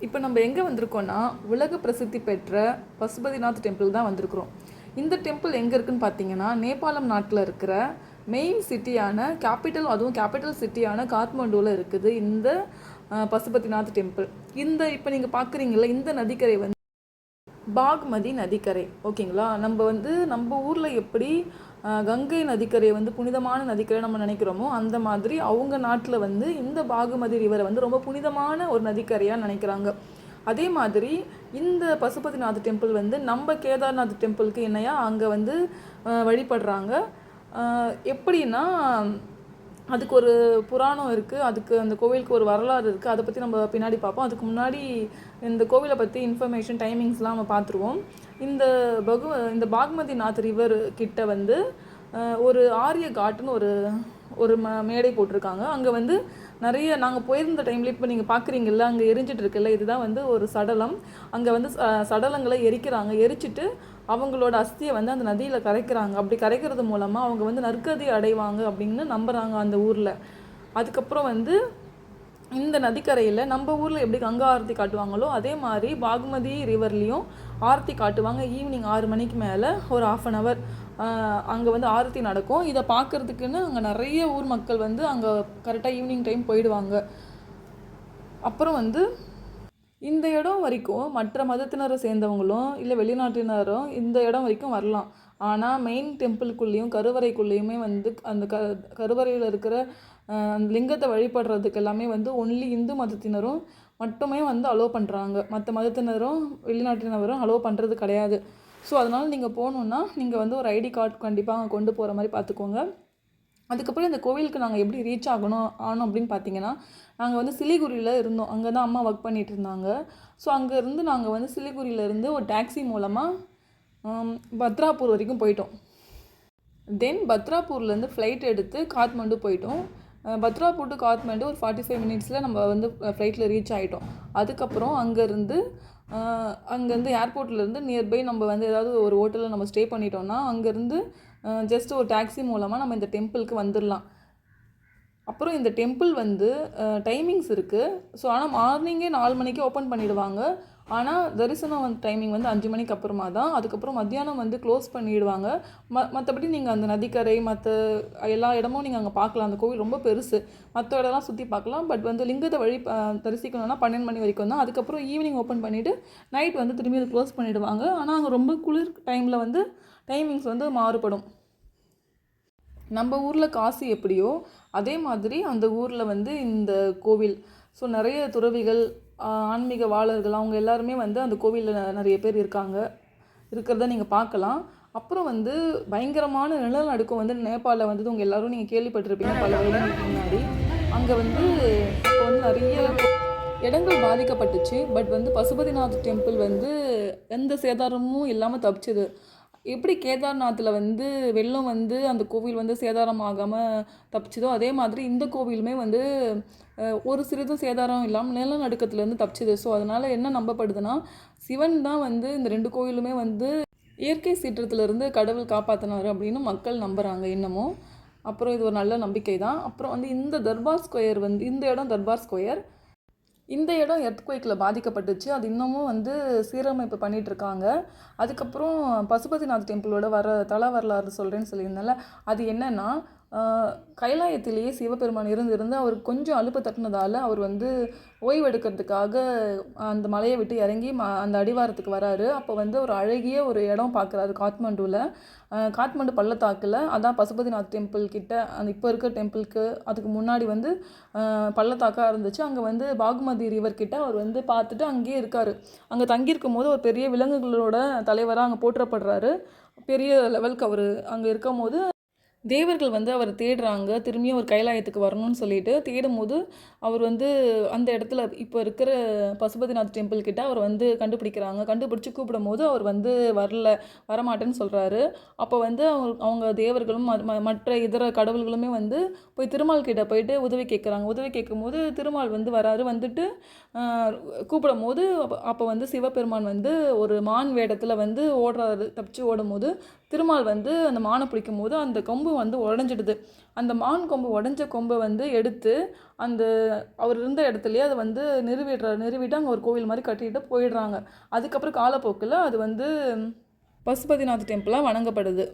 இப்போ நம்ம எங்கே வந்திருக்கோம்னா உலக பிரசித்தி பெற்ற பசுபதிநாத் டெம்பிள் தான் வந்திருக்கிறோம். இந்த டெம்பிள் எங்கே இருக்குன்னு பார்த்தீங்கன்னா நேபாளம் நாட்டில் இருக்கிற மெயின் சிட்டியான கேபிட்டல் அதுவும் கேபிட்டல் சிட்டியான காத்மண்டுவில் இருக்குது இந்த பசுபதிநாத் டெம்பிள் இந்த இப்போ நீங்கள் பார்க்குறீங்களா இந்த நதிக்கரை வந்து பாக்மதி நதிக்கரை. ஓகேங்களா? நம்ம வந்து நம்ம ஊரில் எப்படி கங்கை நதிக்கரை வந்து புனிதமான நதிக்கரை நம்ம நினைக்கிறோமோ அந்த மாதிரி அவங்க நாட்டில் வந்து இந்த பாகுமதி ரிவரை வந்து ரொம்ப புனிதமான ஒரு நதிக்கரையாக நினைக்கிறாங்க. அதே மாதிரி இந்த பசுபதிநாத் டெம்பிள் வந்து நம்ம கேதார்நாத் டெம்பிளுக்கு என்னையா அங்கே வந்து வழிபடுறாங்க. எப்படின்னா அதுக்கு ஒரு புராணம் இருக்குது அதுக்கு அந்த கோவிலுக்கு ஒரு வரலாறு இருக்குது அதை பற்றி நம்ம பின்னாடி பார்ப்போம். அதுக்கு முன்னாடி இந்த கோவிலை பற்றி இன்ஃபர்மேஷன் டைமிங்ஸ்லாம் நம்ம பார்த்துருவோம். இந்த பகு இந்த பாக்மதி நாத் ரிவர் கிட்ட வந்து ஒரு ஆரிய காட்டுன்னு ஒரு ஒரு ம மேடை போட்டிருக்காங்க. அங்கே வந்து நிறைய நாங்கள் போயிருந்த டைமில் இப்போ நீங்கள் பார்க்குறீங்கல்ல அங்கே எரிஞ்சிட்டு இருக்குல்ல இதுதான் வந்து ஒரு சடலம். அங்கே வந்து ச- சடலங்களை எரிக்கிறாங்க. எரிச்சிட்டு அவங்களோட அஸ்தியை வந்து அந்த நதியில் கரைக்கிறாங்க. அப்படி கரைக்கிறது மூலமாக அவங்க வந்து நற்கதி அடைவாங்க அப்படின்னு நம்புகிறாங்க அந்த ஊரில். அதுக்கப்புறம் வந்து இந்த நதிக்கரையில் நம்ம ஊரில் எப்படி கங்கா ஆரத்தி காட்டுவாங்களோ அதே மாதிரி பாகுமதி ரிவர்லேயும் ஆரத்தி காட்டுவாங்க. ஈவினிங் ஆறு மணிக்கு மேலே ஒரு ஆஃப் அன் ஹவர் அங்கே வந்து ஆரத்தி நடக்கும். இதை பார்க்கறதுக்குன்னு அங்கே நிறைய ஊர் மக்கள் வந்து அங்கே கரெக்டாக ஈவினிங் டைம் போயிடுவாங்க. அப்புறம் வந்து இந்த இடம் வரைக்கும் மற்ற மதத்தினரை சேர்ந்தவங்களும் இல்லை வெளிநாட்டினரும் இந்த இடம் வரைக்கும் வரலாம். ஆனால் மெயின் டெம்பிளுக்குள்ளேயும் கருவறைக்குள்ளேயுமே வந்து அந்த க கருவறையில் இருக்கிற அந்த லிங்கத்தை வழிபடுறதுக்கு எல்லாமே வந்து ஒன்லி இந்து மதத்தினரும் மட்டுமே வந்து அலோவ் பண்ணுறாங்க மற்ற மதத்தினரும் வெளிநாட்டினரும் அலோவ் பண்ணுறது கிடையாது. ஸோ அதனால் நீங்கள் போகணுன்னா நீங்கள் வந்து ஒரு ஐடி கார்டு கண்டிப்பாக அங்கே கொண்டு போகிற மாதிரி பார்த்துக்கோங்க அதுக்கப்புறம் இந்த கோவிலுக்கு நாங்கள் எப்படி ரீச் ஆகணும் ஆனோம் அப்படின்னு பார்த்தீங்கன்னா நாங்கள் வந்து சிலிகுரியில் இருந்தோம். அங்கே தான் அம்மா ஒர்க் பண்ணிகிட்டு இருந்தாங்க. ஸோ அங்கேருந்து நாங்கள் வந்து சிலிகுரியிலேருந்து ஒரு டாக்ஸி மூலமாக பத்ராப்பூர் வரைக்கும் போயிட்டோம். தென் பத்ராப்பூர்லேருந்து ஃப்ளைட் எடுத்து காத்மண்டு போயிட்டோம். பத்ராப்பூர் டு காத்மண்டு ஒரு ஃபார்ட்டி ஃபைவ் மினிட்ஸில் நம்ம வந்து ஃப்ளைட்டில் ரீச் ஆகிட்டோம் அதுக்கப்புறம் அங்கேருந்து அங்கேருந்து ஏர்போர்ட்லேருந்து நியர்பை நம்ம வந்து ஏதாவது ஒரு ஹோட்டலில் நம்ம ஸ்டே பண்ணிட்டோம்னா அங்கேருந்து ஜஸ்ட் ஒரு டாக்ஸி மூலமாக நம்ம இந்த டெம்பிளுக்கு வந்துடலாம் அப்புறம் இந்த டெம்பிள் வந்து டைமிங்ஸ் இருக்குது ஸோ ஆனால் மார்னிங்கே நாலு மணிக்கு ஓப்பன் பண்ணிவிடுவாங்க ஆனால் தரிசனம் வந்து டைமிங் வந்து அஞ்சு மணிக்கு அப்புறமா தான். அதுக்கப்புறம் மத்தியானம் வந்து க்ளோஸ் பண்ணிடுவாங்க. ம மற்றபடி நீங்கள் அந்த நதிக்கரை மற்ற எல்லா இடமும் நீங்கள் அங்கே பார்க்கலாம். அந்த கோவில் ரொம்ப பெருசு. மற்ற இடம்லாம் சுற்றி பார்க்கலாம். பட் வந்து லிங்கத்தை வழி தரிசிக்கணும்னா பன்னெண்டு மணி வரைக்கும் தான். அதுக்கப்புறம் ஈவினிங் ஓப்பன் பண்ணிவிட்டு நைட் வந்து திரும்பி அதை க்ளோஸ் பண்ணிவிடுவாங்க ஆனால் அங்கே ரொம்ப குளிர் டைமில் வந்து டைமிங்ஸ் வந்து மாறுபடும். நம்ம ஊரில் காசு எப்படியோ அதே மாதிரி அந்த ஊரில் வந்து இந்த கோவில். ஸோ நிறைய துறவிகள் ஆன்மீக வாழர்கள் அவங்க எல்லாருமே வந்து அந்த கோவிலில் நிறைய பேர் இருக்காங்க. இருக்கிறத நீங்கள் பார்க்கலாம். அப்புறம் வந்து பயங்கரமான நிலநடுக்கம் வந்து நேபாளில் வந்தது உங்கள் எல்லோரும் நீங்கள் கேள்விப்பட்டிருப்பீங்க பல வருடங்களுக்கு முன்னாடி. அங்கே வந்து இப்போ வந்து நிறைய இடங்கள் பாதிக்கப்பட்டுச்சு. பட் வந்து பசுபதிநாத் டெம்பிள் வந்து எந்த சேதாரமும் இல்லாமல் தப்பிச்சது. எப்படி கேதார்நாத்தில் வந்து வெள்ளம் வந்து அந்த கோவில் வந்து சேதாரம் ஆகாமல் தப்பிச்சதோ அதே மாதிரி இந்த கோவிலுமே வந்து ஒரு சிறிதும் சேதாரம் இல்லாமல் நிலநடுக்கத்துலேருந்து தப்பிச்சது. ஸோ அதனால் என்ன நம்பப்படுதுன்னா சிவன் தான் வந்து இந்த ரெண்டு கோவிலுமே வந்து இயற்கை சீற்றத்திலிருந்து கடவுள் காப்பாற்றினார் அப்படின்னு மக்கள் நம்புகிறாங்க இன்னமும். அப்புறம் இது ஒரு நல்ல நம்பிக்கை தான் அப்புறம் வந்து இந்த தர்பார் ஸ்கொயர் வந்து இந்த இடம் தர்பார் ஸ்கொயர் இந்த இடம் எர்த்குவேக்கில் பாதிக்கப்பட்டுச்சு. அது இன்னமும் வந்து சீரமைப்பு பண்ணிகிட்ருக்காங்க அதுக்கப்புறம் பசுபதிநாத் டெம்பிளோட வர தல வரலாறு சொல்கிறேன்னு சொல்லியிருந்தேன்ல அது என்னென்னா கைலாயத்திலேயே சிவபெருமான் இருந்திருந்து அவர் கொஞ்சம் அலுப்பு தட்டினதால் அவர் வந்து ஓய்வெடுக்கிறதுக்காக அந்த மலையை விட்டு இறங்கி ம அந்த அடிவாரத்துக்கு வராரு. அப்போ வந்து ஒரு அழகிய ஒரு இடம் பார்க்குறாரு காத்மண்டுவில் காத்மண்டு பள்ளத்தாக்கில். அதான் பசுபதிநாத் டெம்பிள் கிட்ட அந்த இப்போ இருக்க டெம்பிளுக்கு அதுக்கு முன்னாடி வந்து பள்ளத்தாக்காக இருந்துச்சு. அங்கே வந்து பாகுமதி ரிவர் கிட்ட அவர் வந்து பார்த்துட்டு அங்கேயே இருக்கார். அங்கே தங்கியிருக்கும் போது ஒரு பெரிய விலங்குகளோட தலைவராக அங்கே போற்றப்படுறாரு. பெரிய லெவலுக்கு அவர் அங்கே இருக்கும் போது தேவர்கள் வந்து அவர் தேடுறாங்க. திரும்பியும் அவர் கைலாயத்துக்கு வரணும்னு சொல்லிட்டு தேடும் போது அவர் வந்து அந்த இடத்துல இப்போ இருக்கிற பசுபதிநாத் டெம்பிள் கிட்ட அவர் வந்து கண்டுபிடிக்கிறாங்க. கண்டுபிடிச்சி கூப்பிடும் போது அவர் வந்து வரல வரமாட்டேன்னு சொல்கிறாரு அப்போ வந்து அவங்க அவங்க தேவர்களும் ம- ம- மற்ற இதர கடவுள்களுமே வந்து போய் திருமால் கிட்ட போயிட்டு உதவி கேட்குறாங்க உதவி கேட்கும்போது திருமால் வந்து வராரு. வந்துட்டு கூப்பிடும் போது அப்போ அப்போ வந்து சிவபெருமான் வந்து ஒரு மான் வேடத்தில் வந்து ஓடுறாரு. தப்பிச்சு ஓடும்போது திருமால் வந்து அந்த மானை பிடிக்கும் போது அந்த கொம்பு வந்து உடஞ்சிடுது. அந்த மான் கொம்பு உடஞ்ச கொம்பை வந்து எடுத்து அந்த அவர் இருந்த இடத்துலையே அதை வந்து நிறுவிடுற நிறுவிட்டு அங்கே ஒரு கோவில் மாதிரி கட்டிட்டு போயிடுறாங்க. அதுக்கப்புறம் காலப்போக்கில் அது வந்து பசுபதிநாத் டெம்பிளாக வணங்கப்படுது.